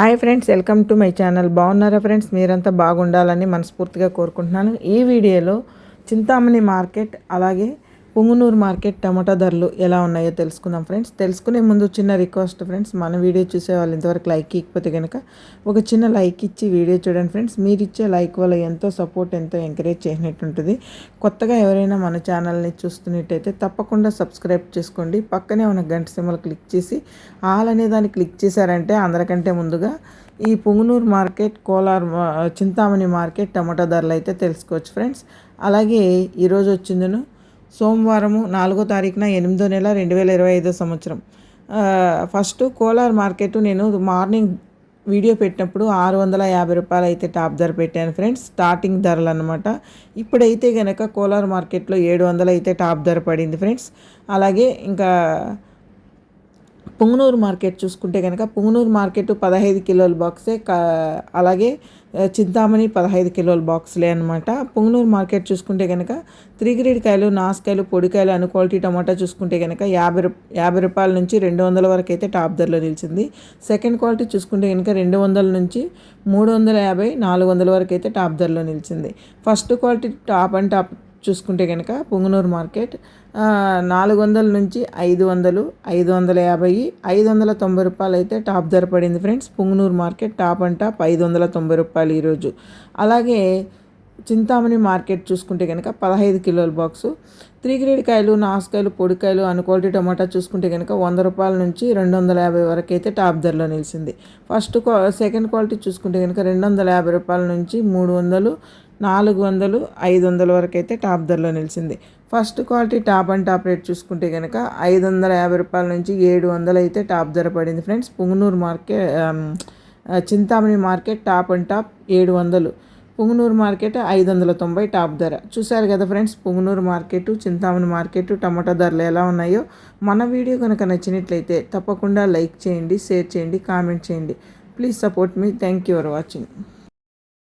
Hi friends welcome to my channel. బాగున్నారా friends? మీరంతా బాగుండాలని మనస్ఫూర్తిగా కోరుకుంటున్నాను. ఈ వీడియోలో చింతామణి మార్కెట్ అలాగే పుంగునూరు మార్కెట్ టమాటా ధరలు ఎలా ఉన్నాయో తెలుసుకుందాం ఫ్రెండ్స్. తెలుసుకునే ముందు చిన్న రిక్వెస్ట్ ఫ్రెండ్స్. మన వీడియో చూసే వాళ్ళు ఇంతవరకు లైక్ ఇకపోతే కనుక ఒక చిన్న లైక్ ఇచ్చి వీడియో చూడండి ఫ్రెండ్స్. మీరు ఇచ్చే లైక్ వల్ల ఎంతో సపోర్ట్ ఎంతో ఎంకరేజ్ చేసినట్టు ఉంటుంది. కొత్తగా ఎవరైనా మన ఛానల్ని చూస్తున్నట్టయితే తప్పకుండా సబ్స్క్రైబ్ చేసుకోండి. పక్కనే ఉన్న గంట సింబల్ క్లిక్ చేసి ఆల్ అనే దాన్ని క్లిక్ చేశారంటే అందరికంటే ముందుగా ఈ Punganur market Kolar Chintamani market tomato ధరలు అయితే తెలుసుకోవచ్చు ఫ్రెండ్స్. అలాగే ఈరోజు వచ్చిందను సోమవారము నాలుగో తారీఖున ఎనిమిదో నెల రెండు వేల ఇరవై ఐదో సంవత్సరం. ఫస్ట్ కోలార్ మార్కెట్ నేను మార్నింగ్ వీడియో పెట్టినప్పుడు ఆరు వందల యాభై రూపాయలు అయితే టాప్ ధర పెట్టాను ఫ్రెండ్స్ స్టార్టింగ్ ధరలు అనమాట ఇప్పుడైతే కనుక కోలార్ మార్కెట్లో ఏడు వందలు అయితే టాప్ ధర పడింది ఫ్రెండ్స్. అలాగే ఇంకా పుంగనూరు మార్కెట్ చూసుకుంటే కనుక పుంగనూరు మార్కెట్ పదహైదు కిలోల బాక్సే అలాగే చింతామణి పదహైదు కిలోల బాక్స్లే అనమాట పుంగనూరు మార్కెట్ చూసుకుంటే కనుక త్రీ గ్రేడ్ కాయలు నాసుకాయలు పొడికాయలు అను క్వాలిటీ టమాటా చూసుకుంటే కనుక యాభై యాభై రూపాయల నుంచి రెండు వందల వరకు అయితే టాప్ ధరలో నిలిచింది. సెకండ్ క్వాలిటీ చూసుకుంటే కనుక రెండు వందల నుంచి మూడు వందల యాభై నాలుగు వందల వరకు అయితే టాప్ ధరలో నిలిచింది. First quality top and top చూసుకుంటే కనుక పుంగనూరు మార్కెట్ నాలుగు వందల నుంచి ఐదు వందలు ఐదు వందల యాభై ఐదు వందల తొంభై రూపాయలు అయితే టాప్ ధర పడింది friends. Punganur market top and top ఐదు వందల తొంభై రూపాయలు ఈరోజు అలాగే చింతామణి మార్కెట్ చూసుకుంటే కనుక పదహైదు కిలోల బాక్సు. త్రీ గ్రేడ్ కాయలు నాసుకాయలు పొడికాయలు అను క్వాలిటీ టమాటా చూసుకుంటే కనుక వంద రూపాయల నుంచి రెండు వందల యాభై వరకు అయితే టాప్ ధరలో నిలిచింది. ఫస్ట్ సెకండ్ క్వాలిటీ చూసుకుంటే కనుక రెండు వందల యాభై రూపాయల నుంచి మూడు వందలు నాలుగు వందలు ఐదు వందల వరకు అయితే టాప్ ధరలో నిలిచింది. First quality top and top rate చూసుకుంటే కనుక ఐదు వందల యాభై రూపాయల నుంచి ఏడు వందలు అయితే టాప్ ధర పడింది friends. Punganur market Chintamani market top and top ఏడు వందలు. పుంగనూరు మార్కెట్ ఐదు వందల తొంభై టాప్ ధర. చూశారు కదా friends Punganur market Chintamani market tomato ధరలు ఎలా ఉన్నాయో మన వీడియో కనుక నచ్చినట్లయితే తప్పకుండా లైక్ చేయండి షేర్ చేయండి కామెంట్ చేయండి. Please support me. Thank you for watching.